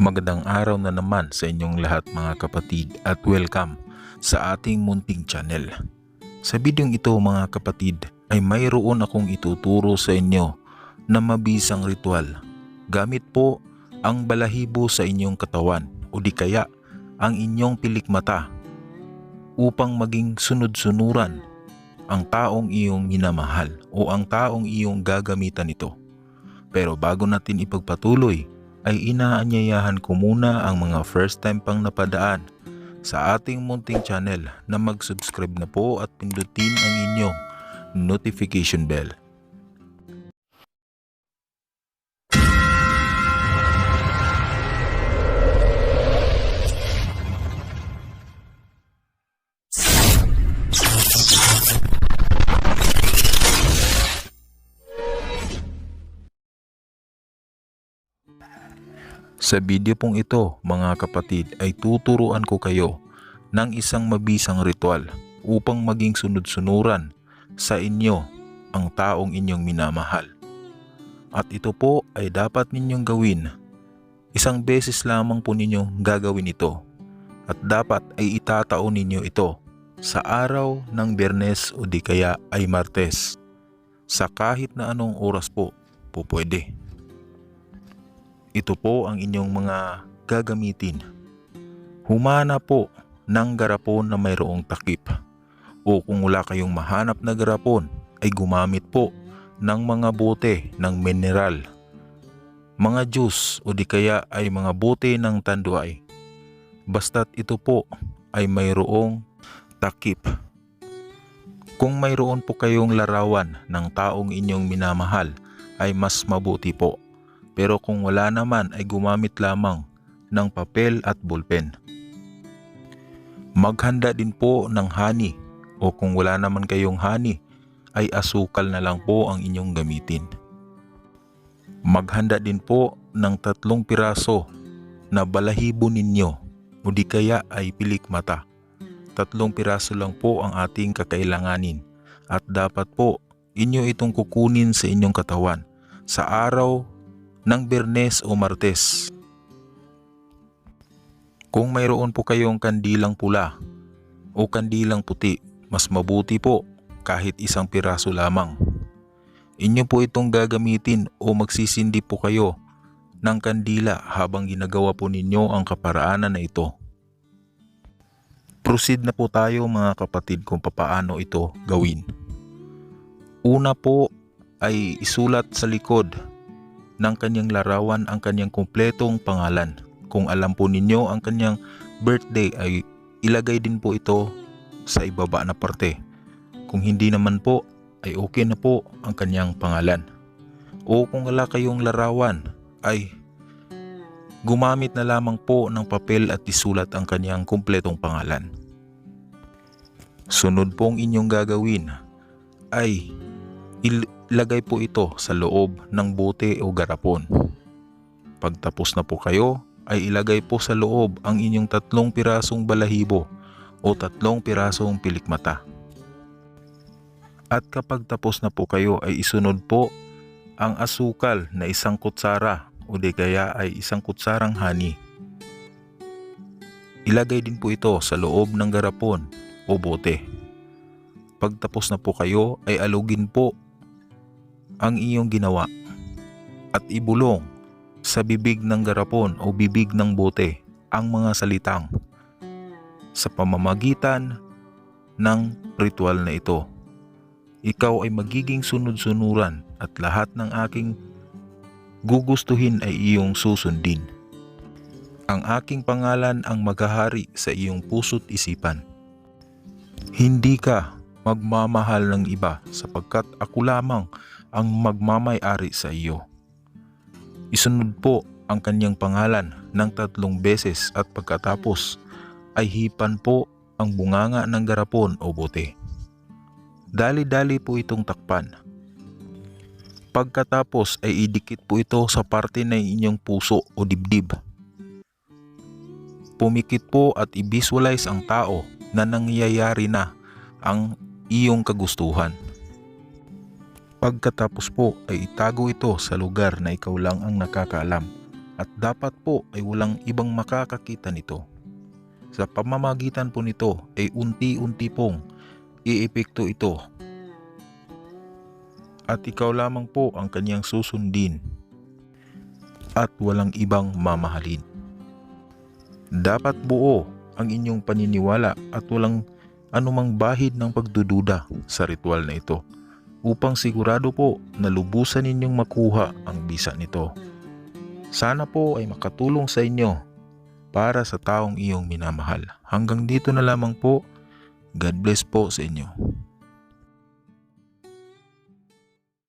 Magandang araw na naman sa inyong lahat mga kapatid at welcome sa ating munting channel. Sa bidyong ito mga kapatid ay mayroon akong ituturo sa inyo na mabisang ritual. Gamit po ang balahibo sa inyong katawan o di kaya ang inyong pilikmata upang maging sunod-sunuran ang taong iyong minamahal o ang taong iyong gagamitan nito. Pero bago natin ipagpatuloy ay inaanyayahan ko muna ang mga first time pang napadaan sa ating munting channel na mag-subscribe na po at pindutin ang inyong notification bell. Sa video pong ito mga kapatid ay tuturuan ko kayo ng isang mabisang ritual upang maging sunod-sunuran sa inyo ang taong inyong minamahal. At ito po ay dapat ninyong gawin. Isang beses lamang po ninyong gagawin ito at dapat ay itataon ninyo ito sa araw ng Bernes o di kaya ay Martes sa kahit na anong oras po po pwede. Ito po ang inyong mga gagamitin. Humana po ng garapon na mayroong takip. O kung wala kayong mahanap na garapon, ay gumamit po ng mga bote ng mineral. Mga juice o di kaya ay mga bote ng tanduay. Basta't ito po ay mayroong takip. Kung mayroon po kayong larawan ng taong inyong minamahal, ay mas mabuti po pero kung wala naman ay gumamit lamang ng papel at bulpen. Maghanda din po ng honey o kung wala naman kayong honey ay asukal na lang po ang inyong gamitin. Maghanda din po ng tatlong piraso na balahibo ninyo o di kaya ay pilik mata. Tatlong piraso lang po ang ating kakailanganin at dapat po inyo itong kukunin sa inyong katawan sa araw ng Bernes o Martes. Kung mayroon po kayong kandilang pula o kandilang puti, mas mabuti po kahit isang piraso lamang. Inyo po itong gagamitin o magsisindi po kayo ng kandila habang ginagawa po ninyo ang kaparaanan na ito. Proceed na po tayo mga kapatid kung papaano ito gawin. Una po ay isulat sa likod ng kanyang larawan ang kanyang kumpletong pangalan. Kung alam po ninyo ang kanyang birthday ay ilagay din po ito sa ibaba na parte. Kung hindi naman po ay okay na po ang kanyang pangalan. O kung wala kayong larawan ay gumamit na lamang po ng papel at isulat ang kanyang kumpletong pangalan. Sunod pong inyong gagawin ay ilagay po ito sa loob ng bote o garapon. Pagtapos na po kayo ay ilagay po sa loob ang inyong tatlong pirasong balahibo o tatlong pirasong pilikmata. At kapag tapos na po kayo ay isunod po ang asukal na isang kutsara o di kaya ay isang kutsarang honey. Ilagay din po ito sa loob ng garapon o bote. Pagtapos na po kayo ay alugin po ang iyong ginawa at ibulong sa bibig ng garapon o bibig ng bote ang mga salitang sa pamamagitan ng ritual na ito. Ikaw ay magiging sunod-sunuran at lahat ng aking gugustuhin ay iyong susundin. Ang aking pangalan ang maghahari sa iyong puso't isipan. Hindi ka magmamahal ng iba sapagkat ako lamang ang magmamay-ari sa iyo. Isunod po ang kanyang pangalan ng tatlong beses at pagkatapos ay hipan po ang bunganga ng garapon o bote. Dali-dali po itong takpan. Pagkatapos ay idikit po ito sa parte ng inyong puso o dibdib. Pumikit po at i-visualize ang tao na nangyayari na ang iyong kagustuhan. Pagkatapos po ay itago ito sa lugar na ikaw lang ang nakakaalam at dapat po ay walang ibang makakakita nito. Sa pamamagitan po nito ay unti-unti pong iepekto ito at ikaw lamang po ang kanyang susundin at walang ibang mamahalin. Dapat buo ang inyong paniniwala at walang anumang bahid ng pagdududa sa ritual na ito upang sigurado po na lubusan ninyong makuha ang bisa nito. Sana po ay makatulong sa inyo para sa taong iyong minamahal. Hanggang dito na lamang po. God bless po sa inyo.